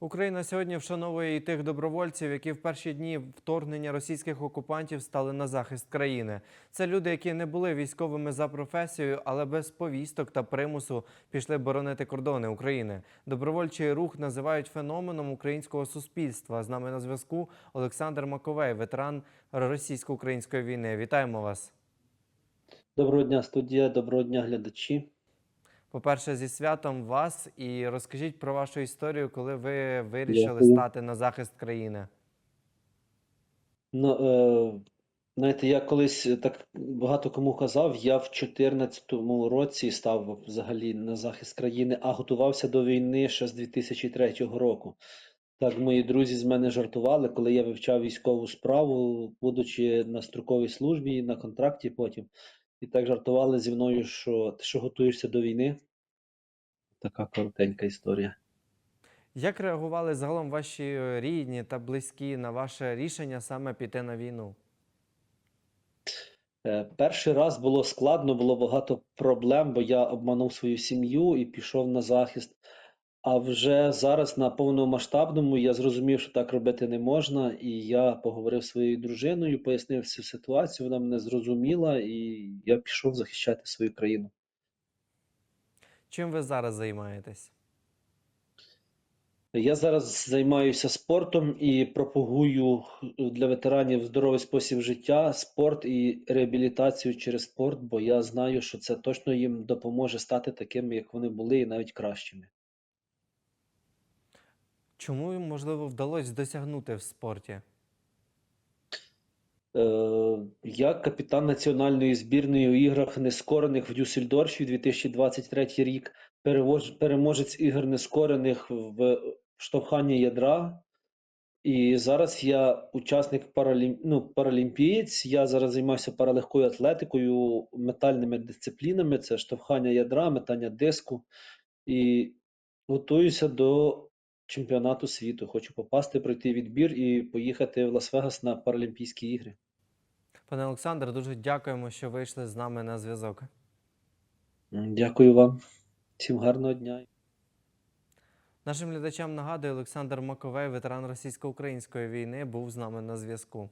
Україна сьогодні вшановує і тих добровольців, які в перші дні вторгнення російських окупантів стали на захист країни. Це люди, які не були військовими за професією, але без повісток та примусу пішли боронити кордони України. Добровольчий рух називають феноменом українського суспільства. З нами на зв'язку Олександр Маковей, ветеран російсько-української війни. Вітаємо вас. Доброго дня, студія, доброго дня, глядачі. По-перше, зі святом вас і розкажіть про вашу історію, коли ви вирішили Дякую. стати на захист країни. Ну, е, знаєте, я колись так багато кому казав, я в 2014 році став взагалі на захист країни, а готувався до війни ще з 2003 року. Так, мої друзі з мене жартували, коли я вивчав військову справу, будучи на строковій службі, на контракті потім. І так жартували зі мною, що ти що готуєшся до війни? Така коротенька історія. Як реагували загалом ваші рідні та близькі на ваше рішення саме піти на війну? Е, Перший раз було складно, було багато проблем, бо я обманув свою сім'ю і пішов на захист. А вже зараз на повномасштабному я зрозумів, що так робити не можна, і я поговорив зі своєю дружиною, пояснив всю ситуацію, вона мене зрозуміла, і я пішов захищати свою країну. Чим ви зараз займаєтесь? Я зараз займаюся спортом і пропагую для ветеранів здоровий спосіб життя, спорт і реабілітацію через спорт, бо я знаю, що це точно їм допоможе стати такими, як вони були, і навіть кращими. Чому можливо, вдалося досягнути в спорті? Е, Я капітан національної збірної у іграх нескорених в Дюссельдорфі 2023 рік, переможець ігор нескорених в штовханні ядра. І зараз я учасник паралім... ну, паралімпієць. Я зараз займаюся паралегкою атлетикою, метальними дисциплінами: це штовхання ядра, метання диску. І готуюся до чемпіонату світу. Хочу попасти, пройти відбір і поїхати в Лас-Вегас на Паралімпійські ігри. Пане Олександр, дуже дякуємо, що вийшли з нами на зв'язок. Дякую вам. Всім гарного дня. Нашим глядачам нагадую, Олександр Маковей, ветеран російсько-української війни, був з нами на зв'язку.